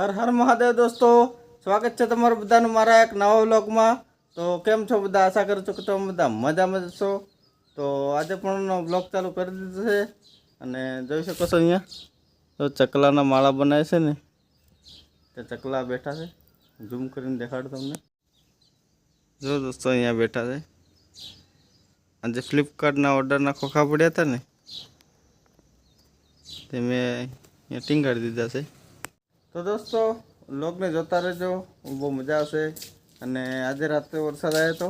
હર હર મહાદેવ દોસ્તો, સ્વાગત છે તમારું બધાનું મારા એક નવા વ્લોગમાં. તો કેમ છો બધા? આશા કરું છું કે તમે બધા મજામાં જશો તો આજે પણ બ્લોગ ચાલુ કરી દીધો છે અને જોઈ શકો છો અહીંયા તો ચકલાના માળા બનાવે છે ને તે ચકલા બેઠા છે. ઝૂમ કરીને દેખાડું તમને. જો દોસ્તો અહીંયા બેઠા છે. આજે ફ્લિપકાર્ટના ઓર્ડરના ખોખા પડ્યા હતા ને, તે મેં અહીંયા ટીંગાડી દીધા છે. તો દોસ્તો, લોકને જોતા રહેજો. બહુ મજા આવશે. અને આજે રાત્રે વરસાદ આવ્યો હતો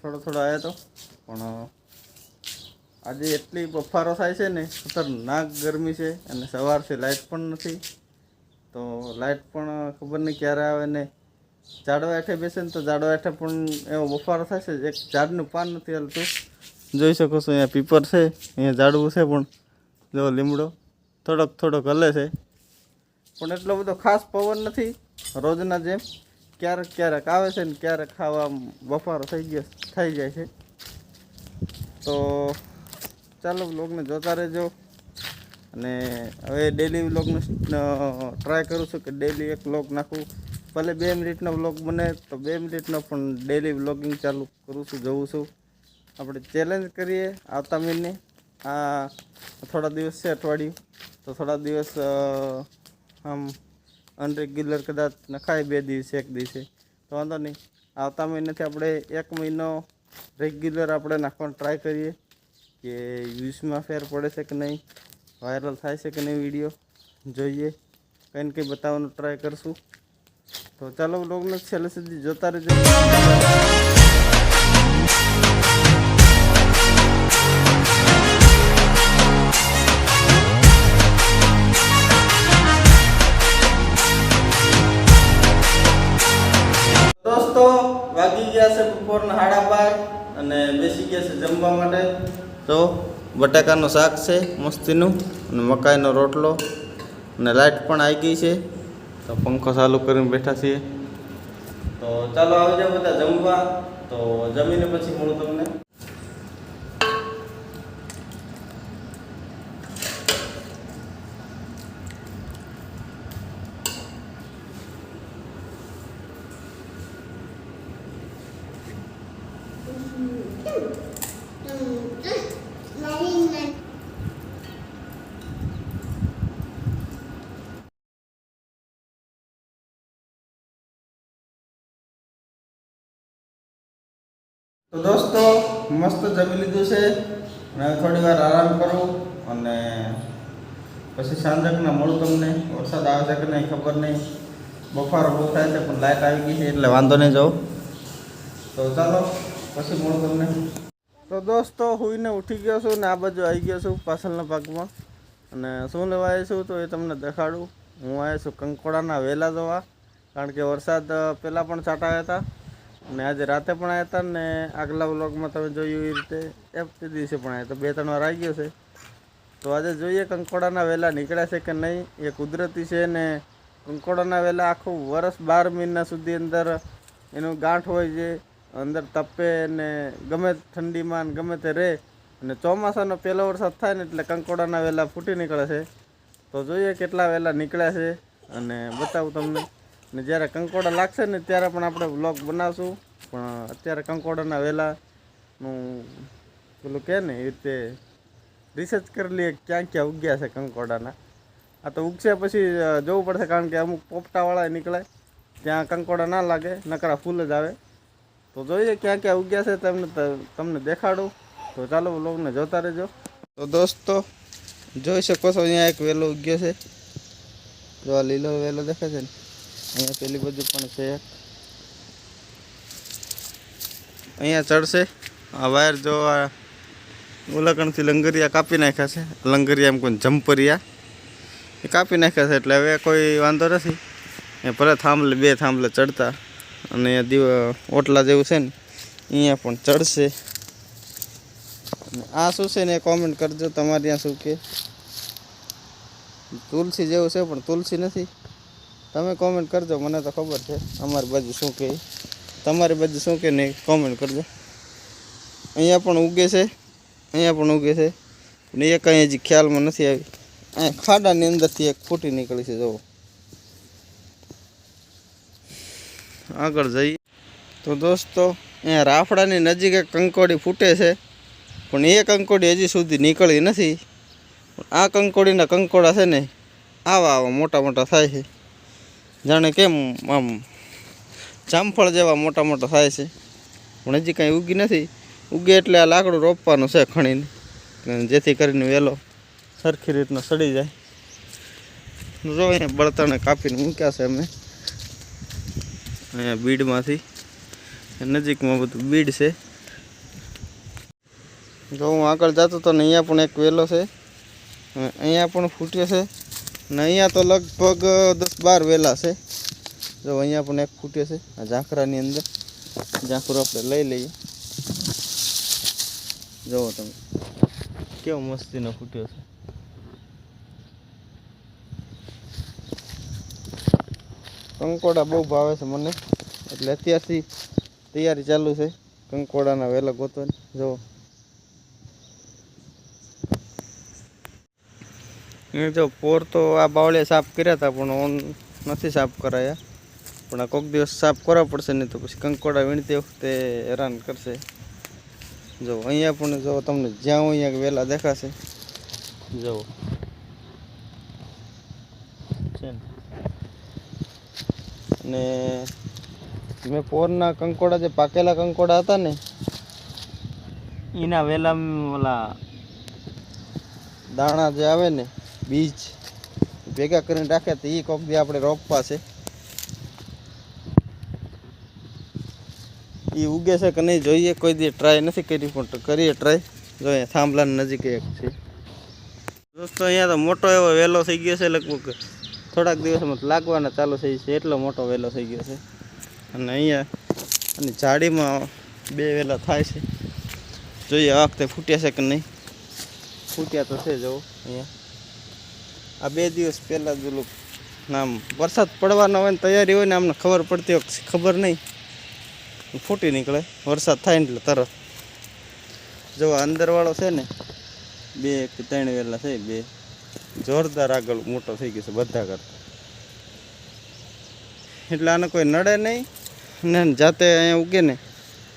થોડો થોડો આવ્યો હતો પણ આજે એટલી બફારો થાય છે ને, ખતરનાક ગરમી છે અને સવારથી લાઇટ પણ નથી. તો લાઇટ પણ ખબર નહીં ક્યારે આવે ને. ઝાડવા હેઠે બેસે ને તો ઝાડવા હેઠે પણ એવો બફારો થાય છે, એક ઝાડનું પાન નથી હાલતું. જોઈ શકો છો, અહીંયા પીપર છે, અહીંયા ઝાડવું છે પણ. જો લીમડો થોડોક થોડોક હલે છે. પણ એટલો બધો ખાસ પવન નથી, રોજના જેમ ક્યારેક ક્યારેક આવે છે ને ક્યારેક ખાવા બફારો થઈ ગયો, થઈ જાય છે. તો ચાલો બ્લોગને જોતા રહેજો. અને હવે ડેલી વ્લોગનો ટ્રાય કરું છું કે ડેલી એક વ્લોગ નાખું. ભલે બે મિનિટનો વ્લોગ બને તો બે મિનિટનો, પણ ડેલી વ્લોગિંગ ચાલુ કરું છું, જોઉં છું. આપણે ચેલેન્જ કરીએ આવતા મહિને. આ થોડા દિવસ છે અઠવાડિયું. તો થોડા દિવસ આમ અનરેગ્યુલર કદાચ નખાય બે દિવસે, એક દિવસે. તો વાંધો નહીં. આવતા મહિનાથી આપણે એક મહિનો રેગ્યુલર આપણે નાખવાનો ટ્રાય કરીએ કે વ્યૂઝમાં ફેર પડે છે કે નહીં વાયરલ થાય છે કે નહીં વીડિયો જોઈએ. કંઈ ને કંઈ બતાવવાનો ટ્રાય કરશું. તો ચાલો બ્લોગને છેલ્લે સુધી જોતા રહેજો. ગયા છે બપોરના સાડા બાર અને બેસી ગયા છે જમવા માટે. તો બટાકાનું શાક છે, મસ્તીનું અને મકાઈનો રોટલો. અને લાઇટ પણ આવી ગઈ છે. તો પંખો ચાલુ કરીને બેઠા છીએ. તો ચાલો આવી જાઓ બધા જમવા. તો જમીને પછી મળું તમને. તો દોસ્તો, મસ્ત જમી લીધું છે. અને થોડી વાર આરામ કરું અને પછી સાંજકના મળું તમને. વરસાદ આવે છે કે નહીં ખબર નહીં. બફારો બહુ થાય છે, પણ લાઇટ આવી ગઈ છે, એટલે વાંધો નહીં જાઉં તો ચાલો, પછી મળું તમને. તો દોસ્તો, હુઈને ઉઠી ગયો છું ને આ બાજુ આવી ગયો છું પાછળના પાકમાં અને શું લેવા આવ્યો છું તો એ તમને દેખાડું. હું આવ્યો છું કંકોડાના વેલા જોવા, કારણ કે વરસાદ પહેલાં પણ છાંટાયા હતા. અને આજે રાતે પણ આવ્યા હતા ને આગલા વ્લોગમાં તમે જોયું એ રીતે. એ તે દિવસે પણ આવ્યા તો. બે, ત્રણ વાર આવી ગયો છે. તો આજે જોઈએ કંકોડાના વહેલા નીકળ્યા છે કે નહીં. એ કુદરતી છે ને કંકોડાના વહેલા આખું વરસ બાર મહિના સુધી અંદર એનું ગાંઠ હોય છે. અંદર તપે ને ગમે ઠંડીમાં ગમે તે રહે. અને ચોમાસાનો પહેલો વરસાદ થાય ને એટલે કંકોડાના વેલા ફૂટી નીકળે છે. તો જોઈએ કેટલા વહેલા નીકળ્યા છે અને બતાવું તમને. ને જ્યારે કંકોડા લાગશે ને ત્યારે પણ આપણે વ્લોગ બનાવશું. પણ અત્યારે કંકોડાના વેલાનું પેલું કહે ને એ રીતે રિસર્ચ કરી લઈએ ક્યાં ક્યાં ઉગ્યા છે કંકોડાના. આ તો ઉગશે પછી જવું પડશે કારણ કે અમુક પોપટાવાળા નીકળે. ત્યાં કંકોડા ના લાગે, નકરા ફૂલ જ આવે. તો જોઈએ ક્યાં ક્યાં ઉગ્યા છે, તમને તમને દેખાડું. તો ચાલો વ્લોગને જોતા રહેજો. તો દોસ્તો, જોઈ શકો છો, અહીંયા એક વેલો ઉગ્યો છે. જો લીલો વેલો દેખાય છે ને. અહીંયા પેલી બાજુ પણ છે. અહીંયા ચડશે. આ વાયર જો આ ઉલકણથી લંગરિયા કાપી નાખ્યા છે. લંગરિયા એમ કોઈ જમ્પરિયા. એ કાપી નાખ્યા છે એટલે હવે કોઈ વાંધો નથી. એ ભલે થાંભલે, બે થાંભલે ચડતા. અને દીવ, ઓટલા જેવું છે ને, અહીંયા પણ ચડશે. આ શું છે ને કોમેન્ટ કરજો, તમારે ત્યાં શું કે. તુલસી જેવું છે, પણ તુલસી નથી. તમે કોમેન્ટ કરજો, મને તો ખબર છે. અમારી બાજુ શું કહે. તમારી બાજુ શું કહે નહીં કોમેન્ટ કરજો. અહીંયા પણ ઉગે છે. અહીંયા પણ ઉગે છે. પણ એ કંઈ હજી ખ્યાલમાં નથી આવી. અહીંયા ખાડાની અંદરથી એક ફૂટી નીકળી છે, જુઓ. આગળ જઈએ. તો દોસ્તો, અહીંયા રાફડાની નજીક એક કંકોડી ફૂટે છે. પણ એ કંકોડી હજી સુધી નીકળી નથી. આ કંકોડીના કંકોડા છે ને, આવા આવા મોટા મોટા થાય છે. જાણે કેમ આમ જામફળ જેવા મોટા મોટા થાય છે. પણ હજી કાંઈ ઉગી નથી. ઉગે એટલે આ લાકડું રોપવાનું છે ખણીને. જેથી કરીને વહેલો સરખી રીતના સડી જાય. જો અહીંયા બળતણે કાપીને મૂક્યા છે અમે. અહીંયા બીડમાંથી. નજીકમાં બધું બીડ છે. જો હું આગળ જતો તો ને અહીંયા પણ એક વેલો છે. અહીંયા પણ ફૂટ્યો છે. ને અહીંયા તો લગભગ દસ બાર વેલા છે. જો અહીંયા પણ એક ફૂટ્યો છે, આ ઝાંખરાની અંદર. ઝાંખરો આપણે લઈ લઈએ. જુઓ તમે, કેવો મસ્તીનો ફૂટ્યો છે. કંકોડા બહુ ભાવે છે મને. એટલે અત્યારથી તૈયારી ચાલુ છે, કંકોડાના વહેલા ગોતવાની. જો જો પોર તો આ બાવળિયા સાફ કર્યા હતા પણ ઓન નથી સાફ કરાયા. પણ આ કોઈક દિવસ સાફ કરવા પડશે નહીં તો પછી કંકોડા વીણતી વખતે હેરાન કરશે. જો અહીંયા પણ જો તમને જ્યાં અહીંયા વહેલા દેખાશે. જો. અને મેં પોરના કંકોડા જે પાકેલા કંકોડા હતા ને એના વેલા ઓલા દાણા જે આવે ને બીજ ભેગા કરીને રાખ્યા તો એ કોક દી આપણે રોપવા છે. એ ઉગે છે કે નહીં જોઈએ, કોઈ દી ટ્રાય નથી કરી, પણ કરીએ ટ્રાય જોઈએ થાંભલાની નજીક એક છે. દોસ્તો, અહીંયા તો મોટો એવો વેલો થઈ ગયો છે લગભગ થોડાક દિવસમાં લાગવાના ચાલુ થઈ છે એટલો મોટો વેલો થઈ ગયો છે. અને અહીંયા અને ઝાડીમાં બે વેલા થાય છે. જોઈએ આ વખતે ફૂટ્યા છે કે નહીં. ફૂટ્યા તો છે, જુઓ, અહીંયા. આ બે દિવસ પહેલાં જ ઓલું આમ વરસાદ પડવાનો હોય ને તૈયારી હોય ને આમને ખબર પડતી હોય ખબર નહીં. ફૂટી નીકળે. વરસાદ થાય ને એટલે તરત. જો અંદરવાળો છે ને, બે એક ત્રણ વેલા છે, બે. જોરદાર આગળ મોટો થઈ ગયો છે બધા કરતા. એટલે આને કોઈ નડે નહીં. ને જાતે અહીંયા ઉગે ને,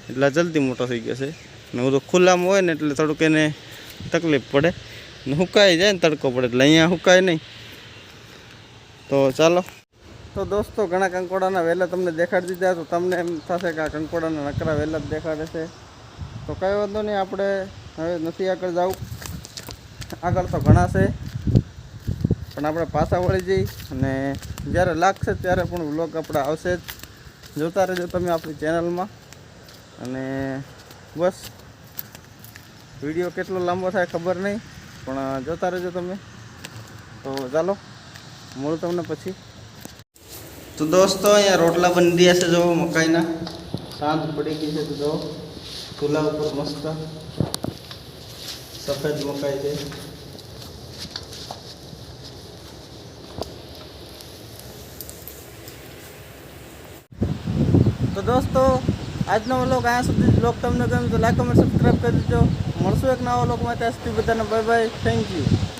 એટલે જલ્દી મોટો થઈ ગયો છે. ને બધું ખુલ્લામાં હોય ને એટલે થોડુંક એને તકલીફ પડે. સુકાઈ જાય ને તડકો પડે એટલે અહીંયા સુકાય નહીં. તો ચાલો. તો દોસ્તો, ઘણા કંકોડાના વહેલા તમને દેખાડી દીધા, તો તમને એમ થશે કે આ કંકોડાના નકરા વહેલા જ દેખાડે છે. તો કંઈ વાંધો નહીં, આપણે હવે નથી આગળ જવું. આગળ તો ઘણા છે, પણ આપણે પાછા વળી જઈ અને જ્યારે લાગશે ત્યારે પણ વ્લોગ આપણે આવશે જ. જોતા રહેજો તમે આપણી ચેનલમાં. અને બસ, વીડિયો કેટલો લાંબો થાય ખબર નહીં. પણ જોતા રહેજો તમે. તો ચાલો મળું તમને પછી. તો દોસ્તો અહીંયા રોટલા બની રહ્યા છે જો મકાઈના. સાંજ પડી ગઈ છે તો જો ચૂલા ઉપર મસ્ત સફેદ મકાઈ છે. તો દોસ્તો આજનો વ્લોગ અહીંયા સુધી વ્લોગ તમને ગમ્યું તો લાઈક કમેન્ટ સબસ્ક્રાઈબ કરી દેજો. મળશું એક નવા લોકો ત્યાં સુધી બધાને બાય બાય થેન્ક યુ